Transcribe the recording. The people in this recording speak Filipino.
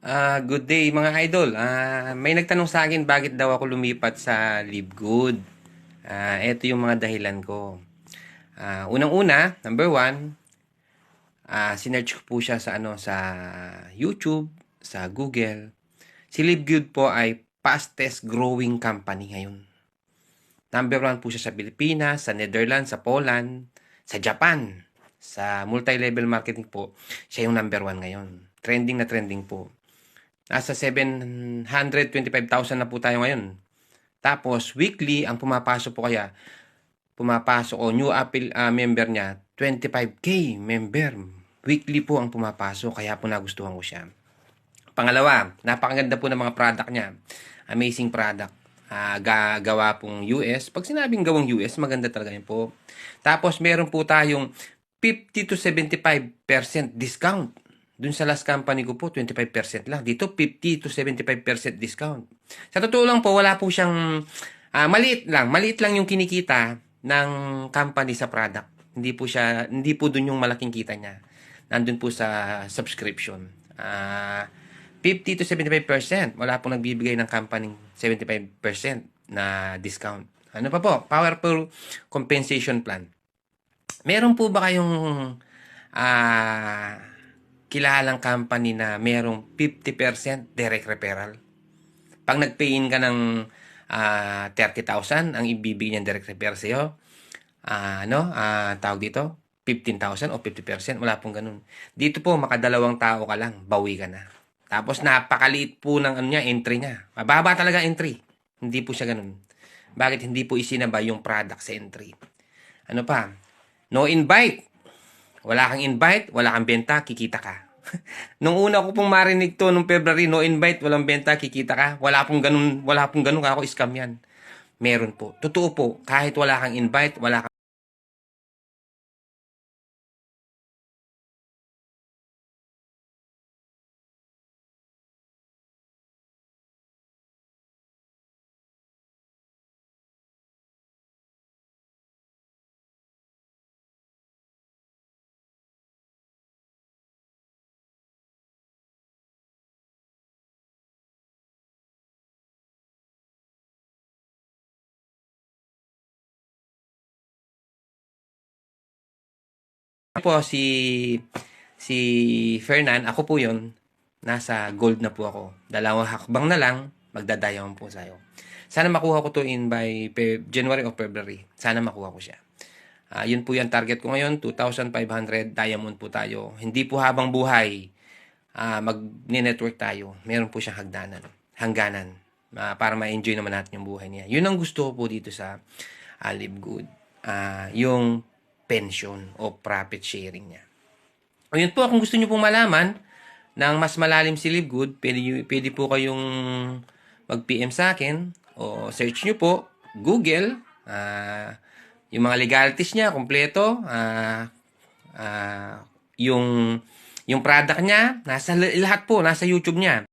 Ah, good day mga idol. Ah, may nagtanong sa akin bakit daw ako lumipat sa Live Good. Ah, ito yung mga dahilan ko. Ah, unang-una, number one, ah, sinearch ko po siya sa ano sa YouTube, sa Google. Si Live Good po ay fastest growing company ngayon. Number one po siya sa Pilipinas, sa Netherlands, sa Poland, sa Japan. Sa multi-level marketing po, siya yung number one ngayon. Trending na trending po. Nasa 725,000 na po tayo ngayon. Tapos, weekly, ang pumapasok po kaya, pumapasok o new Apple ah, member niya, 25k member. Weekly po ang pumapasok, kaya po nagustuhan ko siya. Pangalawa, napakaganda po ng mga product niya. Amazing product. Ah, gagawa pong US. Pag sinabing gawang US, maganda talaga yun po. Tapos, meron po tayong 50 to 75% discount. Dun sa last company ko po, 25% lang. Dito, 50 to 75% discount. Sa totoo lang po, wala po siyang, ah, maliit lang. Maliit lang yung kinikita ng company sa product. Hindi po siya, hindi po dun yung malaking kita niya. Nandun po sa subscription. Ah, 50 to 75%. Wala pong nagbibigay ng company 75% na discount. Ano pa po? Powerful compensation plan. Meron po ba kayong ah kilalang company na merong 50% direct referral? Pag nag-pay in ka ng ah 30,000, ang ibibigay niyan direct referral sa'yo, ah ano, ah tawag dito, 15,000 o 50%, wala pong ganun. Dito po, makadalawang tao ka lang, bawi ka na. Tapos napakaliit po ng ano niya, entry niya. Mababa talaga entry. Hindi po siya ganun. Bakit hindi po isinaba yung product sa entry? Ano pa? No invite. Wala kang invite, wala kang benta, kikita ka. nung una ko pong marinig to, nung February, no invite, walang benta, kikita ka. Wala pong ganun, wala pong ganun, ako scam yan. Meron po. Totoo po, kahit wala kang invite, wala kang po si si Fernan, ako po 'yon. Nasa gold na po ako. Dalawang hakbang na lang, magdadiamond po sa'yo. Sana makuha ko to in by January or February. Sana makuha ko siya. Ah, yun po yung target ko ngayon, 2,500 diamond po tayo. Hindi po habang buhay ah, mag-network tayo. Meron po siyang hagdanan, hangganan ah, para ma-enjoy naman natin yung buhay niya. Yun ang gusto ko po dito sa ah, Live Good. Ah, yung pension o profit sharing niya. O yun po, kung gusto niyo pong malaman ng mas malalim si Live Good, pwede, pwede po kayong mag-PM sa akin o search niyo po Google, ah, yung mga legalities niya, kompleto, ah, ah, yung yung product niya, nasa lahat po, nasa YouTube niya.